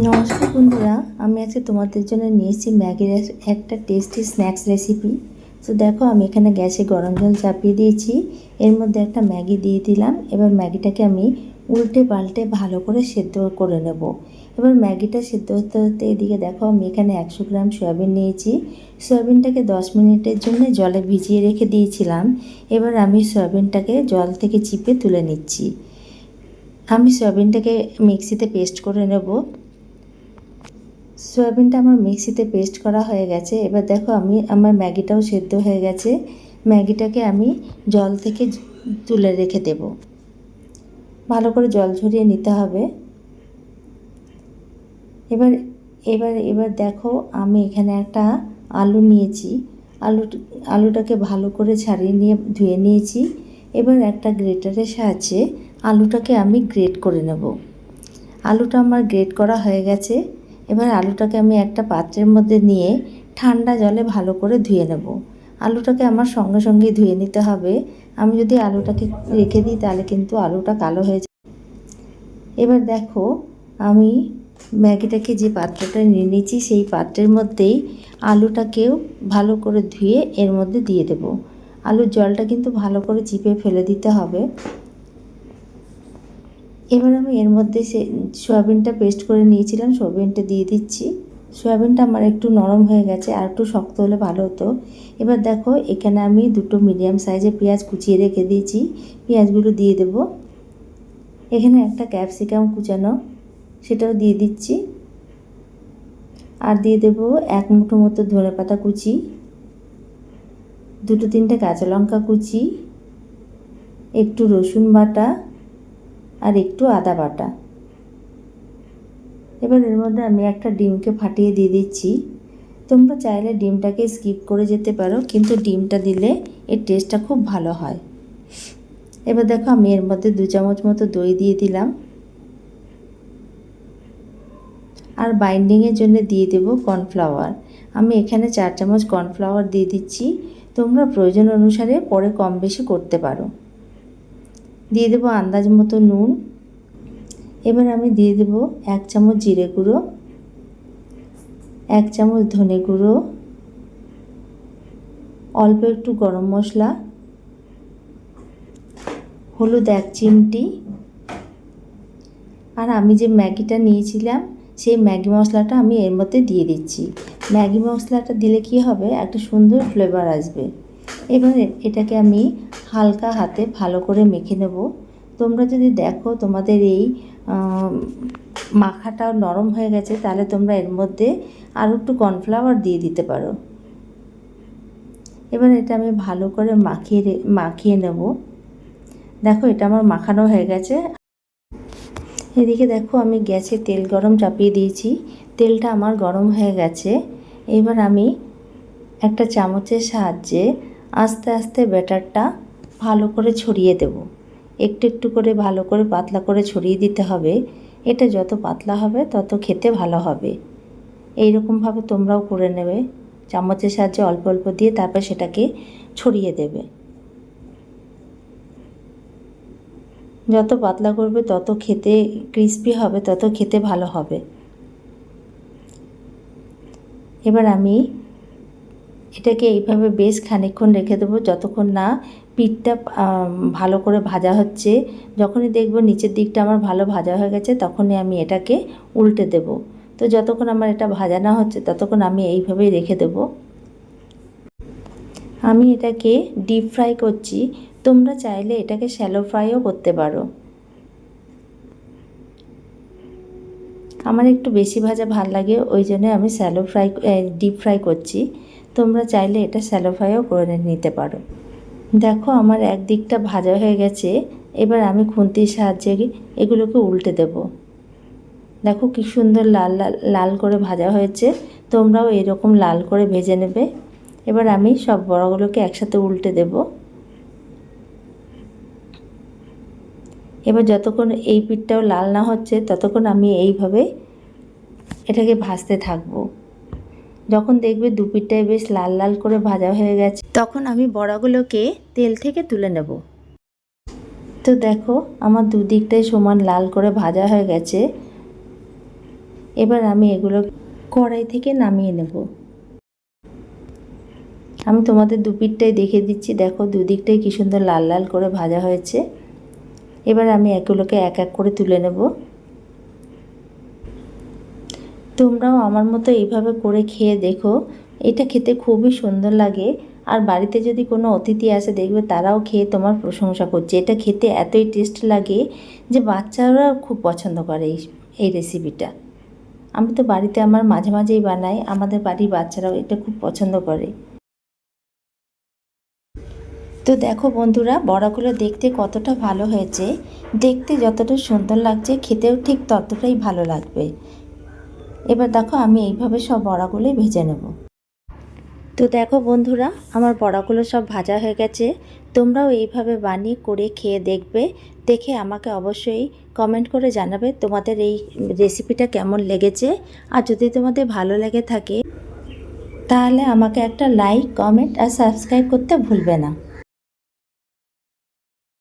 নমস্কার বন্ধুরা, আমি আজকে তোমাদের জন্য নিয়ে এসেছি ম্যাগির একটা টেস্টি স্ন্যাক্স রেসিপি তো দেখো, আমি এখানে গ্যাসে গরম জল চাপিয়ে দিয়েছি। এর মধ্যে একটা ম্যাগি দিয়ে দিলাম। এবার ম্যাগিটাকে আমি উল্টে পাল্টে ভালো করে সেদ্ধ করে নেব। এবার ম্যাগিটা সেদ্ধ হতে হতে এদিকে দেখো, আমি এখানে একশো গ্রাম সয়াবিন নিয়েছি। সয়াবিনটাকে দশ মিনিটের জন্য জলে ভিজিয়ে রেখে দিয়েছিলাম। এবার আমি সয়াবিনটাকে জল থেকে চিপে তুলে নিচ্ছি। আমি সয়াবিনটাকে মিক্সিতে পেস্ট করে নেব। সয়াবিনটা আমার মিক্সিতে পেস্ট করা হয়ে গেছে। এবার দেখো আমি, আমার ম্যাগিটাও সেদ্ধ হয়ে গেছে। ম্যাগিটাকে আমি জল থেকে তুলে রেখে দেব। ভালো করে জল ঝরিয়ে নিতে হবে। এবার এবার এবার দেখো আমি এখানে একটা আলু নিয়েছি। আলু আলুটাকে ভালো করে ছাড়িয়ে নিয়ে, ধুয়ে নিয়েছি। এবার একটা গ্রেটারের সাহায্যে আলুটাকে আমি গ্রেট করে নেব। আলুটা আমার গ্রেট করা হয়ে গেছে। এবার আলুটাকে আমি একটা পাত্রের মধ্যে নিয়ে ঠান্ডা জলে ভালো করে ধুয়ে নেব। আলুটাকে আমার সঙ্গে সঙ্গে ধুয়ে নিতে হবে। আমি যদি আলুটাকে রেখে দিই, তাহলে কিন্তু আলুটা কালো হয়ে যায়। এবার দেখো, আমি ম্যাগিটাকে যে পাত্রটা নিয়ে নিয়েছি, সেই পাত্রের মধ্যেই আলুটাকেও ভালো করে ধুয়ে এর মধ্যে দিয়ে দেব। আলুর জলটা কিন্তু ভালো করে চিপে ফেলে দিতে হবে। এবার আমি এর মধ্যে সে সয়াবিনটা পেস্ট করে নিয়েছিলাম, সয়াবিনটা দিয়ে দিচ্ছি। সয়াবিনটা আমার একটু নরম হয়ে গেছে, আর একটু শক্ত হলে ভালো হতো। এবার দেখো, এখানে আমি দুটো মিডিয়াম সাইজের পেঁয়াজ কুচিয়ে রেখে দিয়েছি। পেঁয়াজগুলো দিয়ে দেব। এখানে একটা ক্যাপসিকাম কুচানো, সেটাও দিয়ে দিচ্ছি। আর দিয়ে দেব এক মুঠো মতো ধনে পাতা কুচি, দুটো তিনটে কাঁচা লঙ্কা কুচি, একটু রসুন বাটা আর একটু আদা বাটা। এবার এর মধ্যে আমি একটা ডিমকে ফাটিয়ে দিয়ে দিচ্ছি। তোমরা চাইলে ডিমটাকে স্কিপ করে যেতে পারো, কিন্তু ডিমটা দিলে এর টেস্টটা খুব ভালো হয়। এবার দেখো আমি এর মধ্যে দু চামচ মতো দই দিয়ে দিলাম। আর বাইন্ডিংয়ের জন্য দিয়ে দেব কর্নফ্লাওয়ার। আমি এখানে চার চামচ কর্নফ্লাওয়ার দিয়ে দিচ্ছি। তোমরা প্রয়োজন অনুসারে পরে কম বেশি করতে পারো। দিয়ে দেবো আন্দাজ মতো নুন। এবার আমি দিয়ে দেবো এক চামচ জিরে গুঁড়ো, এক চামচ ধনে গুঁড়ো, অল্প একটু গরম মশলা, হলুদ এক চিমটি। আর আমি যে ম্যাগিটা নিয়েছিলাম, সেই ম্যাগি মশলাটা আমি এর মধ্যে দিয়ে দিচ্ছি। ম্যাগি মশলাটা দিলে কি হবে? একটা সুন্দর ফ্লেভার আসবে। এবার এটাকে আমি হালকা হাতে ভালো করে মেখে নেব। তোমরা যদি দেখো তোমাদের এই আম, মাখাটা নরম হয়ে গেছে তাহলে তোমরা এর মধ্যে আরও একটু কর্নফ্লাওয়ার দিয়ে দিতে পারো। এবার এটা আমি ভালো করে মাখিয়ে মাখিয়ে নেব। দেখো এটা আমার মাখানো হয়ে গেছে। এদিকে দেখো আমি গ্যাসে তেল গরম চাপিয়ে দিয়েছি। তেলটা আমার গরম হয়ে গেছে। এবার আমি একটা চামচের সাহায্যে আস্তে আস্তে ব্যাটারটা ভালো করে ছড়িয়ে দেব। একটু একটু করে ভালো করে পাতলা করে ছড়িয়ে দিতে হবে। এটা যত পাতলা হবে, তত খেতে ভালো হবে। এই রকমভাবে তোমরাও করে নেবে। চামচের সাহায্যে অল্প অল্প দিয়ে তারপর সেটাকে ছড়িয়ে দেবে। যত পাতলা করবে, তত খেতে ক্রিস্পি হবে, তত খেতে ভালো হবে। এবার আমি এটাকে এইভাবে বেশ খানিকক্ষণ রেখে দেবো, যতক্ষণ না পিঠটা ভালো করে ভাজা হচ্ছে। যখনই দেখব নিচের দিকটা আমার ভালো ভাজা হয়ে গেছে, তখনই আমি এটাকে উল্টে দেব। তো যতক্ষণ আমার এটা ভাজা না হচ্ছে, ততক্ষণ আমি এইভাবেই রেখে দেব। আমি এটাকে ডিপ ফ্রাই করছি। তোমরা চাইলে এটাকে শ্যালো ফ্রাইও করতে পারো। আমার একটু বেশি ভাজা ভালো লাগে, ওই জন্য আমি স্যালো ফ্রাই ডিপ ফ্রাই করছি। তোমরা চাইলে এটা স্যালো ফ্রাইও করে নিতে পারো। দেখো আমার এক দিকটা ভাজা হয়ে গেছে, এবার আমি খুন্তির সাহায্যে এগুলোকে উল্টে দেব। দেখো কি সুন্দর লাল লাল করে ভাজা হয়েছে, তোমরাও এরকম লাল করে ভেজে নেবে। এবার আমি সব বড়গুলোকে একসাথে উল্টে দেব। এবার যতক্ষণ এই পিঠটাও লাল না হচ্ছে, ততক্ষণ আমি এইভাবে এটাকে ভাজতে থাকব। যখন দেখবে দু পিঠটাই বেশ লাল লাল করে ভাজা হয়ে গেছে, তখন আমি বড়াগুলোকে তেল থেকে তুলে নেব। তো দেখো, আমার দুদিকটাই সমান লাল করে ভাজা হয়ে গেছে। এবার আমি এগুলো কড়াই থেকে নামিয়ে নেব। আমি তোমাদের দুপিঠটাই দেখে দিচ্ছি। দেখো, দুদিকটাই কী সুন্দর লাল লাল করে ভাজা হয়েছে। এবার আমি এগুলোকে এক এক করে তুলে নেব। তোমরাও আমার মতো এইভাবে করে খেয়ে দেখো। এটা খেতে খুবই সুন্দর লাগে। আর বাড়িতে যদি কোনো অতিথি আসে, দেখবে তারাও খেয়ে তোমার প্রশংসা করছে। এটা খেতে এতই টেস্ট লাগে যে বাচ্চারা খুব পছন্দ করে এই এই রেসিপিটা আমি তো বাড়িতে আমার মাঝে মাঝেই বানাই, আমাদের বাড়ির বাচ্চারাও এটা খুব পছন্দ করে। তো দেখো বন্ধুরা, বড়াগুলো দেখতে কতটা ভালো হয়েছে। দেখতে যতটা সুন্দর লাগছে, খেতেও ঠিক ততটাই ভালো লাগবে। এবার দেখো আমি এইভাবে সব বড়াগুলো ভেজে নেব। তো দেখো বন্ধুরা, আমার বড়াগুলো সব ভাজা হয়ে গেছে। তোমরাও এইভাবে বানিয়ে করে খেয়ে দেখবে। দেখে আমাকে অবশ্যই কমেন্ট করে জানাবে তোমাদের এই রেসিপিটা কেমন লেগেছে। আর যদি তোমাদের ভালো লেগে থাকে, তাহলে আমাকে একটা লাইক কমেন্ট আর সাবস্ক্রাইব করতে ভুলবে না।